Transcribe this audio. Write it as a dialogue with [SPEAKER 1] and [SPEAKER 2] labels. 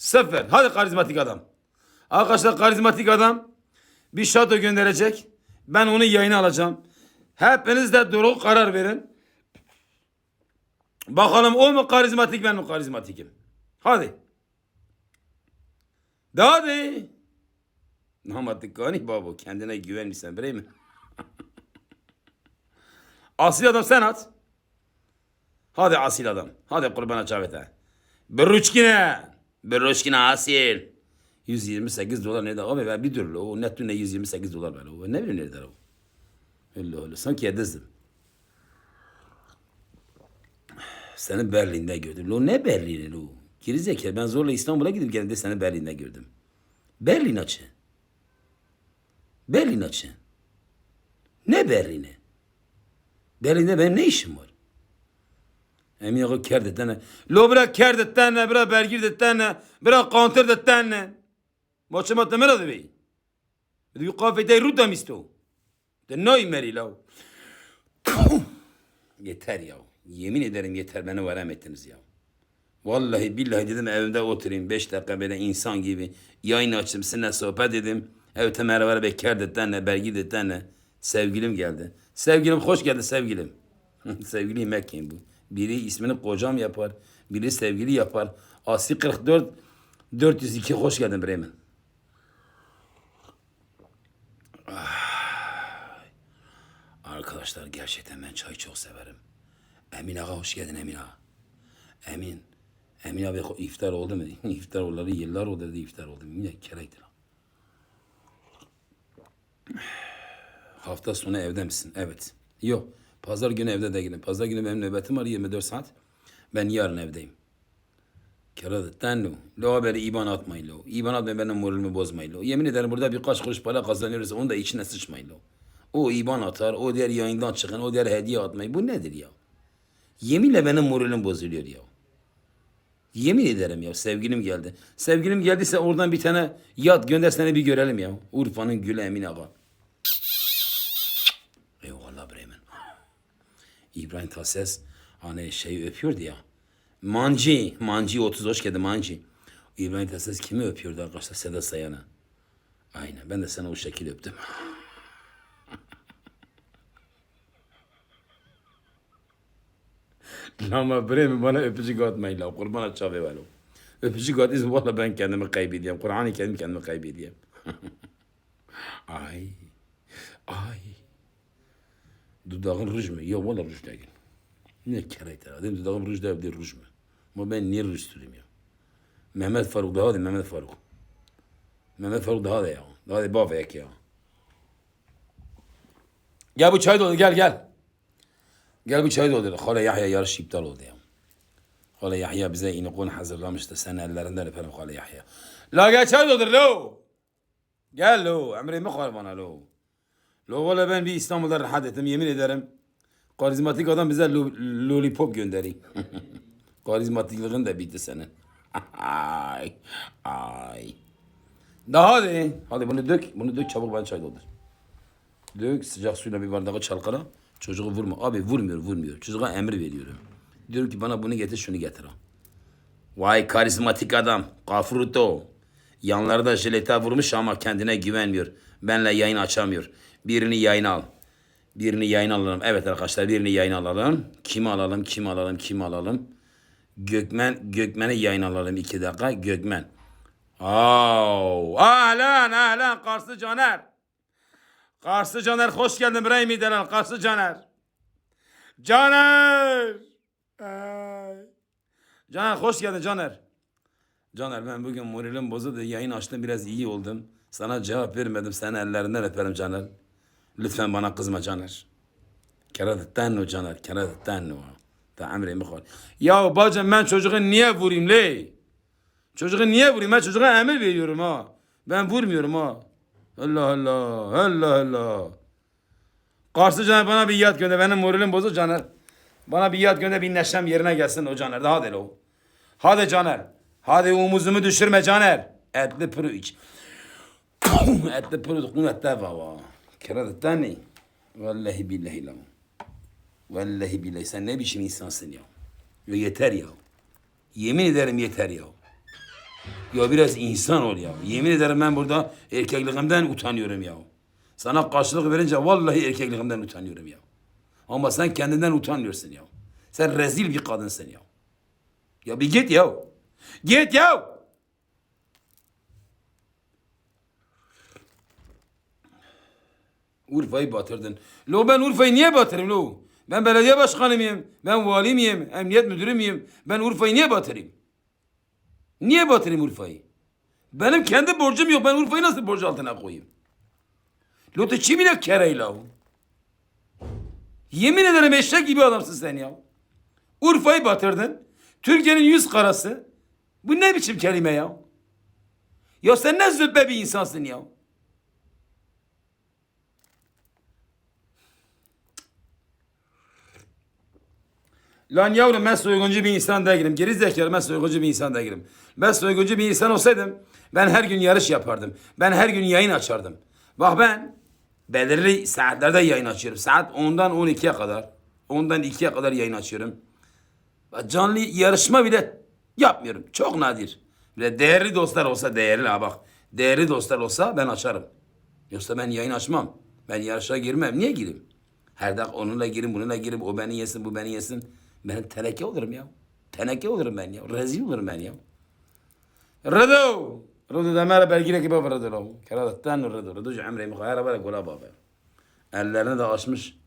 [SPEAKER 1] Sıfır. Hadi karizmatik adam. Arkadaşlar karizmatik adam bir şato gönderecek. Ben onu yayına alacağım. Hepiniz de doğru karar verin. Bakalım o mu karizmatik ben mi karizmatikim? Hadi. De hadi. Namatik gani babo kendine güvenmişsen birey mi? asil adam sen at. Hadi asil adam. Hadi kurbana çavete. Beruçkine. Beruçkine asil. 128 dolar ne de abi ver bir dur o net ne 128 dolar ver o ne bileyim nerede o. Öyle öyle sanki yedizdim. Seni Berlin'de gördüm. Lo ne Berlin'i lo? Gerizekalı ben zorla İstanbul'a gidip geldim de seni Berlin'de gördüm. Berlin açı. Berlin açı. Ne Berlin'i? Berlin'de benim ne işim var? Emin yok kerdetten ne? Lo bırak kerdetten ne? Bırak bergirdetten ne? Bırak kanterdetten ne? Maçı matı meradı bey. Bir kafede ruda misto. De noy meri la. Yeter ya. Yemin ederim yeter beni verem ettiniz ya. Vallahi billahi dedim evimde oturayım. Beş dakika böyle insan gibi yayın açtım. Seninle sohbet edim. Evet merhaba bekar detenle, belgi detenle. Sevgilim geldi. Sevgilim hoş geldi sevgilim. sevgili Mekke'yim bu. Biri ismini kocam yapar. Biri sevgili yapar. Asi 44 402 hoş geldin Bremen. Arkadaşlar gerçekten ben çay çok severim. Emin Ağa hoş geldin Emin Ağa. Emin. Emin abi iftar oldu mu? iftar oldu. Yıllar oldu dedi iftar oldu. Yine kerekti lan. Hafta sonu evde misin? Evet. Yok. Pazar günü evde değilim. Pazar günü benim nöbetim var 24 saat. Ben yarın evdeyim. Keradı tenlu. Lo haberi iban atmayın lo. İban atmayın benim moralimi bozmayın lo. Yemin ederim burada birkaç kuruş para kazanıyoruz. Onu da içine sıçmayın lo. O iban atar, o diğer yayından çıkın, o diğer hediye atmayın. Bu nedir ya? Yeminle benim moralim bozuluyor ya. Yemin ederim ya sevgilim geldi. Sevgilim geldiyse oradan bir tane yat göndersene bir görelim ya. Urfa'nın gülü Emin Ağa. Eyvallah Bremen. İbrahim Tatlıses hani şey öpüyordu ya. Manci, Manci 30 hoş geldin Manci. İbrahim Tatlıses kimi öpüyordu arkadaşlar? Seda Sayan'ı. Aynen ben de sana o şekil öptüm. Ama Bremen bana öpücük atmayın la. Kurban çave velo. Öpücük atıysa valla ben kendimi kaybedeyim. Kur'an'ı kendim kendimi kaybedeyim. ay. Ay. Dudağın ruj mu? Yok valla ruj değil. Ne kereyte. Dedim dudağım ruj değil, değil ruj mu? Ama ben niye ruj süreyim ya? Mehmet Faruk daha değil Mehmet Faruk. Mehmet Faruk daha da ya. Daha da bavek ya. Gel bu çay doldu gel gel. Gel bu çay doldur. Hala Yahya yarış iptal oldu ya. Hala Yahya bize inikon hazırlamıştı. Sen ellerinden öperim Hala Yahya. La gel çay doldur lo. Gel lo. Emrimi kal bana lo. Lo valla ben bir İstanbul'da rahat ettim yemin ederim. Karizmatik adam bize lo- lollipop gönderiyor. Karizmatikliğin de bitti senin. ay. Ay. Daha hadi. Hadi bunu dök. Bunu dök çabuk ben çay doldur. Dök sıcak suyla bir bardağı çalkala. Çocuğu vurma. Abi vurmuyor vurmuyor. Çocuğa emir veriyorum. Diyorum ki bana bunu getir şunu getir. Vay karizmatik adam. Kafruto. Yanlarda jilete vurmuş ama kendine güvenmiyor. Benle yayın açamıyor. Birini yayın al. Birini yayın alalım. Evet arkadaşlar birini yayın alalım. Kimi alalım, kimi alalım, kimi alalım. Gökmen, Gökmen'i yayın alalım iki dakika. Gökmen. Oo. Ahlan ahlan Karslı Caner. Karslı Caner hoş geldin bre mi Delal Karslı Caner. Caner. Ay. Caner hoş geldin Caner. Caner ben bugün moralim bozuldu. Yayın açtım biraz iyi oldum. Sana cevap vermedim. Seni ellerinden öperim Caner. Lütfen bana kızma Caner. Keradetten o Caner. Keradetten o. Ta emrimi kal. Ya bacım ben çocuğu niye vurayım le? Çocuğu niye vurayım? Ben çocuğa emir veriyorum ha. Ben vurmuyorum ha. Allah Allah. Allah Allah. Karşı Caner bana bir yat gönder. Benim moralim bozuk Caner. Bana bir yat gönder bir neşem yerine gelsin o Caner. Hadi lo. Hadi Caner. Hadi umuzumu düşürme Caner. Etli pırı iç. Etli pırı dokun etli baba. Kira da ne? Vallahi billahi la. Vallahi billahi sen ne biçim insansın ya. ya yeter ya. Yemin ederim yeter ya. Ya biraz insan ol ya. Yemin ederim ben burada erkekliğimden utanıyorum ya. Sana karşılık verince vallahi erkekliğimden utanıyorum ya. Ama sen kendinden utanmıyorsun ya. Sen rezil bir kadınsın ya. Ya bir git ya. Git ya. Urfa'yı batırdın. Lo ben Urfa'yı niye batırayım lo? Ben belediye başkanı mıyım? Ben vali miyim? Emniyet müdürü müyüm? Ben Urfa'yı niye batırayım? Niye batırayım Urfa'yı? Benim kendi borcum yok. Ben Urfa'yı nasıl borç altına koyayım? Lotu çimine kereyle o. Yemin ederim eşek gibi adamsın sen ya. Urfa'yı batırdın. Türkiye'nin yüz karası. Bu ne biçim kelime ya? Ya sen ne züppe bir insansın ya. Lan yavrum ben soyguncu bir insan değilim. Geri zekalı ben soyguncu bir insan değilim. Ben soyguncu bir insan olsaydım ben her gün yarış yapardım. Ben her gün yayın açardım. Bak ben belirli saatlerde yayın açıyorum. Saat 10'dan 12'ye kadar. 10'dan 2'ye kadar yayın açıyorum. Canlı yarışma bile yapmıyorum. Çok nadir. Bile değerli dostlar olsa değerli ha bak. Değerli dostlar olsa ben açarım. Yoksa ben yayın açmam. Ben yarışa girmem. Niye gireyim? Her dakika onunla girin, bununla girin. O beni yesin, bu beni yesin. Ben teneke olurum ya. Teneke olurum ben ya. Rezil olurum ben ya. Redo. Redo da merhaba belgile gibi redo. Keradattan redo. Redo cemre mukhayara böyle kola baba. Ellerini de açmış.